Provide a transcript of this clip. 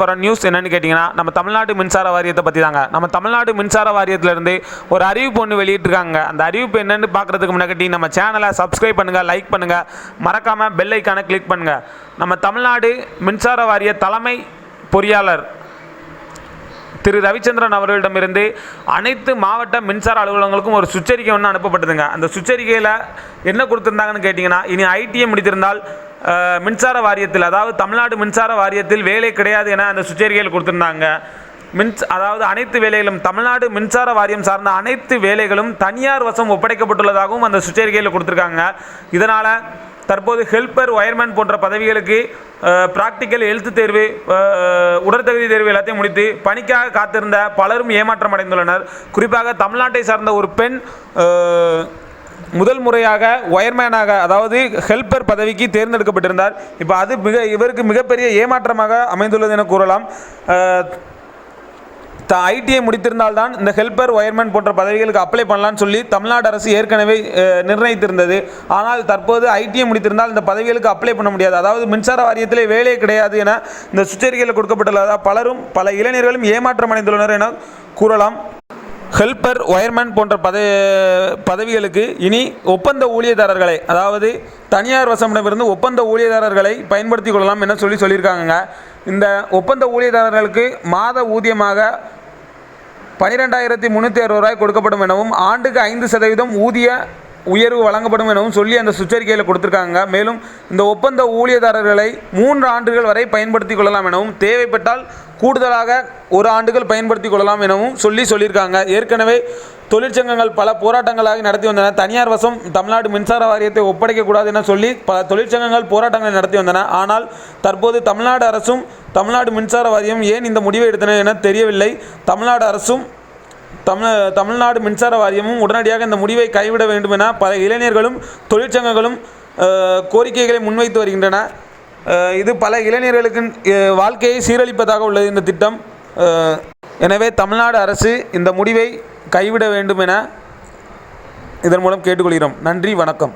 போகிற நியூஸ் என்னென்னு கேட்டிங்கன்னா நம்ம தமிழ்நாடு மின்சார வாரியத்தை பற்றி தாங்க நம்ம தமிழ்நாடு மின்சார வாரியத்திலேருந்து ஒரு அறிவிப்பு ஒன்று வெளியிட்டிருக்காங்க. அந்த அறிவிப்பு என்னென்னு பார்க்குறதுக்கு முன்னாடி நம்ம சேனலை சப்ஸ்கிரைப் பண்ணுங்கள் லைக் பண்ணுங்கள் மறக்காமல் பெல் ஐக்கானை கிளிக் பண்ணுங்கள் நம்ம தமிழ்நாடு மின்சார வாரிய தலைமை பொறியாளர் திரு ரவிச்சந்திரன் அவர்களிடமிருந்து அனைத்து மாவட்ட மின்சார அலுவலகங்களுக்கும் ஒரு சுச்சரிக்கை ஒன்று அனுப்பப்பட்டதுங்க. அந்த சுச்சரிக்கையில் என்ன கொடுத்துருந்தாங்கன்னு கேட்டிங்கன்னா இனி ஐடிஐ முடித்திருந்தால் மின்சார வாரியத்தில் அதாவது தமிழ்நாடு மின்சார வாரியத்தில் வேலை கிடையாது என அந்த சுச்சரிக்கையில் கொடுத்துருந்தாங்க. மின்ஸ் அதாவது அனைத்து வேலைகளும் தமிழ்நாடு மின்சார வாரியம் சார்ந்த அனைத்து வேலைகளும் தனியார் வசம் ஒப்படைக்கப்பட்டுள்ளதாகவும் அந்த சுச்சரிக்கையில் கொடுத்துருக்காங்க. இதனால் தற்போது ஹெல்ப்பர் ஒயர்மேன் போன்ற பதவிகளுக்கு ப்ராக்டிக்கல் எழுத்து தேர்வு உடற்தகுதி தேர்வு எல்லாத்தையும் முடித்து பணிக்காக காத்திருந்த பலரும் ஏமாற்றம் அடைந்துள்ளனர் குறிப்பாக தமிழ்நாட்டை சார்ந்த ஒரு பெண் முதல் முறையாக ஒயர்மேனாக அதாவது ஹெல்பர் பதவிக்கு தேர்ந்தெடுக்கப்பட்டிருந்தார். இப்போ அது மிக இவருக்கு மிகப்பெரிய ஏமாற்றமாக அமைந்துள்ளது என கூறலாம். தான் ஐடிஐ முடித்திருந்தால்தான் இந்த ஹெல்பர் ஒயர்மேன் போன்ற பதவிகளுக்கு அப்ளை பண்ணலாம்னு சொல்லி தமிழ்நாடு அரசு ஏற்கனவே நிர்ணயித்திருந்தது. ஆனால் தற்போது ஐடிஐ முடித்திருந்தால் இந்த பதவிகளுக்கு அப்ளை பண்ண முடியாது. அதாவது மின்சார வாரியத்திலே வேலையே கிடையாது என இந்த சுச்சரிக்கையில் கொடுக்கப்பட்டுள்ளதால் பலரும் பல இளைஞர்களும் ஏமாற்றம் அடைந்துள்ளனர் என கூறலாம். ஹெல்பர் ஒயர்மேன் போன்ற பதவி பதவிகளுக்கு இனி ஒப்பந்த ஊழியதாரர்களை அதாவது தனியார் வசமிடமிருந்து ஒப்பந்த ஊழியதாரர்களை பயன்படுத்திக் கொள்ளலாம் என சொல்லி சொல்லியிருக்காங்க இந்த ஒப்பந்த ஊழியதாரர்களுக்கு மாத ஊதியமாக பனிரெண்டாயிரத்தி முந்நூற்றி அறுபது ரூபாய் கொடுக்கப்படும் எனவும் ஆண்டுக்கு ஐந்து சதவீதம் ஊதிய உயர்வு வழங்கப்படும் எனவும் சொல்லி அந்த சுற்றறிக்கையில் கொடுத்துருக்காங்க. மேலும் இந்த ஒப்பந்த ஊழியதாரர்களை மூன்று ஆண்டுகள் வரை பயன்படுத்திக் கொள்ளலாம் எனவும் தேவைப்பட்டால் கூடுதலாக ஒரு ஆண்டுகள் பயன்படுத்தி கொள்ளலாம் எனவும் சொல்லி சொல்லியிருக்காங்க. ஏற்கனவே தொழிற்சங்கங்கள் பல போராட்டங்களாக நடத்தி வந்தன. தனியார் வசம் தமிழ்நாடு மின்சார வாரியத்தை ஒப்படைக்கக்கூடாது என சொல்லி பல தொழிற்சங்கங்கள் போராட்டங்களை நடத்தி வந்தன. ஆனால் தற்போது தமிழ்நாடு அரசும் தமிழ்நாடு மின்சார வாரியம் ஏன் இந்த முடிவை எடுத்தன என தெரியவில்லை. தமிழ்நாடு அரசும் தமிழ் தமிழ்நாடு மின்சார வாரியமும் உடனடியாக இந்த முடிவை கைவிட வேண்டும் என பல இளைஞர்களும் தொழிற்சங்கங்களும் கோரிக்கைகளை முன்வைத்து வருகின்றன. இது பல இளைஞர்களுக்கு வாழ்க்கையை சீரழிப்பதாக உள்ளது இந்த திட்டம். எனவே தமிழ்நாடு அரசு இந்த முடிவை கைவிட வேண்டும் என இதன் மூலம் கேட்டுக்கொள்கிறோம். நன்றி வணக்கம்.